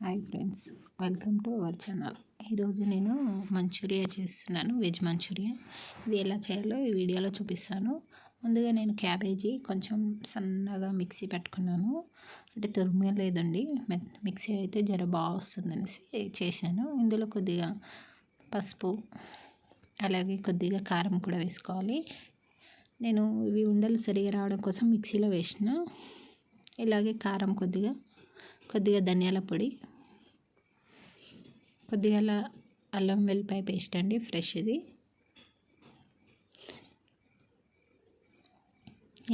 Hi friends welcome to our channel ఈరోజు నేను Manchuria చేస్తున్నాను వెజ్ మంచూరియా. ఇది ఎలా చేయాలో ఈ వీడియోలో చూపిస్తాను. ముందుగా నేను క్యాబేజీ కొంచెం సన్నగా మిక్సీ పెట్టుకున్నాను. అంటే తురిమే లేదండి మిక్సీ అయితే జర బాగా వస్తుందనేసి చేశాను. ఇందులో కొద్దిగా పసుపు అలాగే కొద్దిగా కారం కూడా వేసుకోవాలి. నేను ఇవి ఉండలు సరిగా రావడం కోసం మిక్సీలో వేసిన. ఇలాగే కారం కొద్దిగా కొద్దిగా ధనియాల పొడి కొద్దిగా అల్లం వెల్లిపాయ పేస్ట్ అండి ఫ్రెష్ ఇది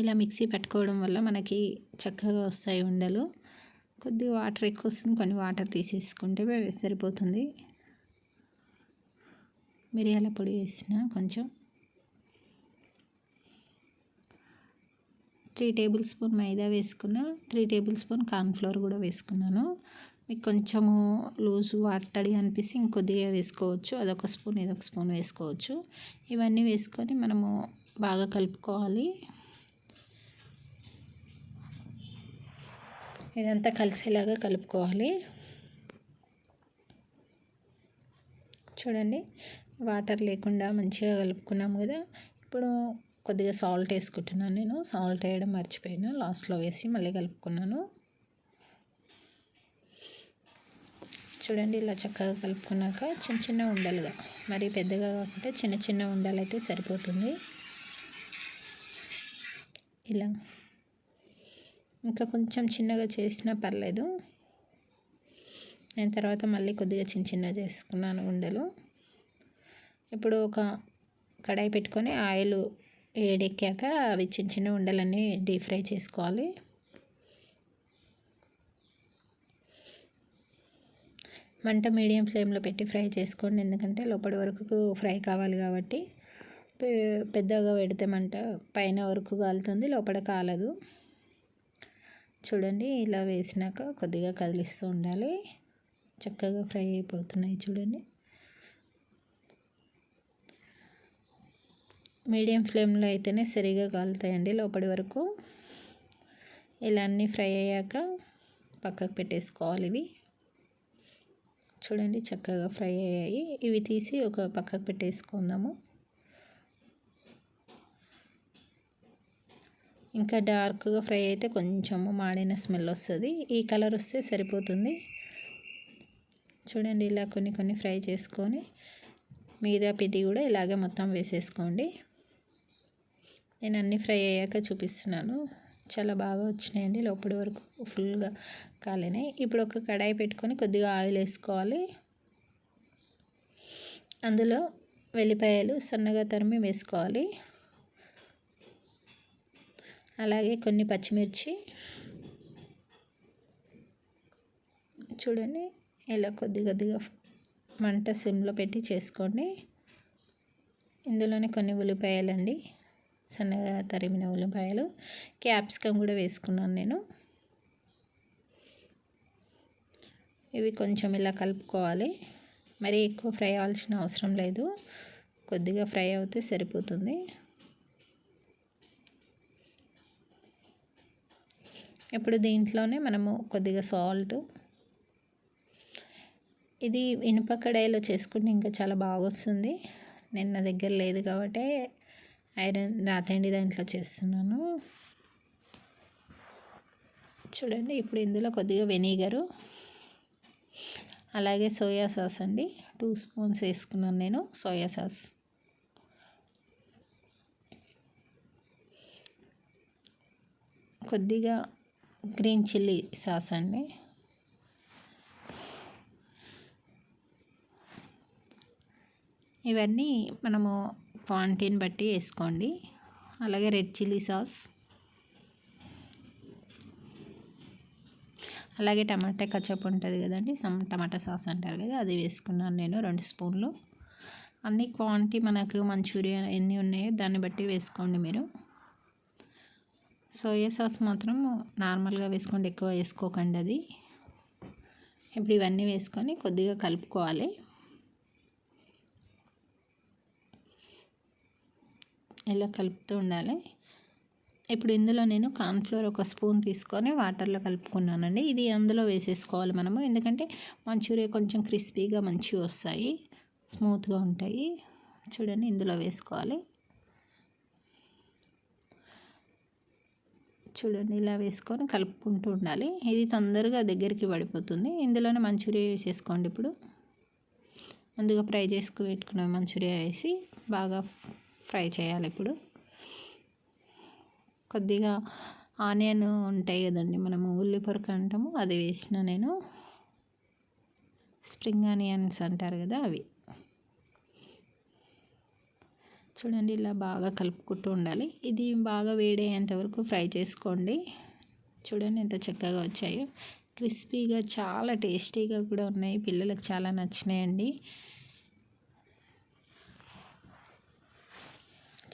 ఇలా మిక్సీ పెట్టుకోవడం వల్ల మనకి చక్కగా వస్తాయి ఉండలు. కొద్దిగా వాటర్ ఎక్కువ వస్తుంది కొన్ని వాటర్ తీసేసుకుంటే సరిపోతుంది. మిరియాల పొడి వేసిన కొంచెం. త్రీ టేబుల్ స్పూన్ మైదా వేసుకున్న త్రీ టేబుల్ స్పూన్ కార్న్ఫ్లోర్ కూడా వేసుకున్నాను. మీకు కొంచెము లూజు వాడతడి అనిపిస్తే ఇంకొద్దిగా వేసుకోవచ్చు. అదొక స్పూన్ ఇదొక స్పూన్ వేసుకోవచ్చు. ఇవన్నీ వేసుకొని మనము బాగా కలుపుకోవాలి. ఇదంతా కలిసేలాగా కలుపుకోవాలి. చూడండి వాటర్ లేకుండా మంచిగా కలుపుకున్నాము కదా. ఇప్పుడు కొద్దిగా సాల్ట్ వేసుకుంటున్నాను నేను. సాల్ట్ వేయడం మర్చిపోయాను. లాస్ట్లో వేసి మళ్ళీ కలుపుకున్నాను. చూడండి ఇలా చక్కగా కలుపుకున్నాక చిన్న చిన్న ఉండలుగా. మరి పెద్దగా కాకుండా చిన్న చిన్న ఉండలు అయితే సరిపోతుంది. ఇలా. ఇంకా కొంచెం చిన్నగా చేసినా పర్లేదు. నేను తర్వాత మళ్ళీ కొద్దిగా చిన్న చిన్న చేసుకున్నాను ఉండలు. ఇప్పుడు ఒక కడాయి పెట్టుకొని ఆయిల్ వేడెక్కాక అవి చిన్న చిన్న ఉండలన్నీ డీప్ ఫ్రై చేసుకోవాలి. మంట మీడియం ఫ్లేమ్లో పెట్టి ఫ్రై చేసుకోండి. ఎందుకంటే లోపల వరకు ఫ్రై కావాలి కాబట్టి. పెద్దగా పెడితే మంట పైన వరకు కాలుతుంది లోపల కాలదు. చూడండి ఇలా వేసినాక కొద్దిగా కదిలిస్తూ ఉండాలి. చక్కగా ఫ్రై అయిపోతున్నాయి చూడండి. మీడియం ఫ్లేమ్లో అయితేనే సరిగా కాలుతాయండి లోపలి వరకు. ఇలా అన్నీ ఫ్రై అయ్యాక పక్కకు పెట్టేసుకోవాలి ఇవి. చూడండి చక్కగా ఫ్రై అయ్యాయి. ఇవి తీసి ఒక పక్కకు పెట్టేసుకుందాము. ఇంకా డార్క్గా ఫ్రై అయితే కొంచెము మాడిన స్మెల్ వస్తుంది. ఈ కలర్ వస్తే సరిపోతుంది. చూడండి ఇలా కొన్ని కొన్ని ఫ్రై చేసుకొని మిగతా పిండి కూడా ఇలాగే మొత్తం వేసేసుకోండి. నేను అన్నీ ఫ్రై అయ్యాక చూపిస్తున్నాను. చాలా బాగా వచ్చినాయండి. లోపలి వరకు ఫుల్గా కాలినాయి ఇప్పుడు ఒక కడాయి పెట్టుకొని కొద్దిగా ఆయిల్ వేసుకోవాలి. అందులో వెల్లిపాయలు సన్నగా తరిమి వేసుకోవాలి. అలాగే కొన్ని పచ్చిమిర్చి. చూడండి ఇలా కొద్ది కొద్దిగా మంట సిమ్లో పెట్టి చేసుకోండి. ఇందులోనే కొన్ని ఉల్లిపాయలండి. సన్నగా తరిమిన ఉల్లిపాయలు క్యాప్సికమ్ కూడా వేసుకున్నాను నేను. ఇవి కొంచెం ఇలా కలుపుకోవాలి. మరి ఎక్కువ ఫ్రై అవ్వాల్సిన అవసరం లేదు. కొద్దిగా ఫ్రై అవుతే సరిపోతుంది. ఇప్పుడు దీంట్లోనే మనము కొద్దిగా సాల్ట్ ఇది ఇనుప కడాయిలో చేసుకుంటే ఇంకా చాలా బాగా వస్తుంది నేను నా దగ్గర లేదు కాబట్టి ఐరన్ రాతండి దాంట్లో చేస్తున్నాను. చూడండి ఇప్పుడు ఇందులో కొద్దిగా వెనిగరు అలాగే సోయా సాస్ అండి. టూ స్పూన్స్ వేసుకున్నాను నేను సోయా సాస్. కొద్దిగా గ్రీన్ చిల్లీ సాస్ అండి. ఇవన్నీ మనము క్వాంటిటీని బట్టి వేసుకోండి. అలాగే రెడ్ చిల్లీ సాస్. అలాగే టమాటా కచప్ ఉంటుంది కదండి సమ్ టమాటా సాస్ అంటారు కదా అది వేసుకున్నాను నేను రెండు స్పూన్లు. అన్ని క్వాంటిటీ మనకు మంచూరియా ఎన్ని ఉన్నాయో దాన్ని బట్టి వేసుకోండి మీరు. సోయా సాస్ మాత్రం నార్మల్గా వేసుకోండి ఎక్కువ వేసుకోకండి అది. ఇప్పుడు ఇవన్నీ వేసుకొని కొద్దిగా కలుపుకోవాలి. ఇలా కలుపుతూ ఉండాలి. ఇప్పుడు ఇందులో నేను కార్న్ఫ్లోర్ ఒక స్పూన్ తీసుకొని వాటర్లో కలుపుకున్నానండి. ఇది అందులో వేసేసుకోవాలి మనము. ఎందుకంటే మంచూరియా కొంచెం క్రిస్పీగా మంచిగా వస్తాయి. స్మూత్గా ఉంటాయి. చూడండి ఇందులో వేసుకోవాలి. చూడండి ఇలా వేసుకొని కలుపుకుంటూ ఉండాలి. ఇది తొందరగా దగ్గరికి పడిపోతుంది. ఇందులోనే మంచూరియా వేసేసుకోండి ఇప్పుడు. ముందుగా ఫ్రై చేసుకు పెట్టుకున్న మంచూరియా వేసి బాగా ఫ్రై చేయాలి ఇప్పుడు. కొద్దిగా ఆనియన్ ఉంటాయి కదండి మనము ఉల్లిపొరక అంటాము అది వేసిన నేను స్ప్రింగ్ ఆనియన్స్ అంటారు కదా అవి. చూడండి ఇలా బాగా కలుపుకుంటూ ఉండాలి. ఇది బాగా వేడయ్యేంత వరకు ఫ్రై చేసుకోండి. చూడండి ఎంత చక్కగా వచ్చాయో. క్రిస్పీగా చాలా టేస్టీగా కూడా ఉన్నాయి. పిల్లలకు చాలా నచ్చినాయండి.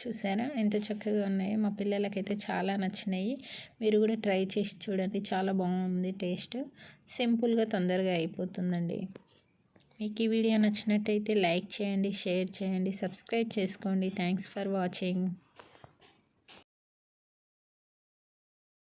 చూసారా? ఎంత చక్కగా ఉన్నాయో. మా పిల్లలకైతే చాలా నచ్చినాయి. మీరు కూడా ట్రై చేసి చూడండి. చాలా బాగుంది టేస్ట్. సింపుల్గా తొందరగా అయిపోతుందండి. మీకు ఈ వీడియో నచ్చినట్టయితే లైక్ చేయండి షేర్ చేయండి సబ్స్క్రైబ్ చేసుకోండి. Thanks for watching.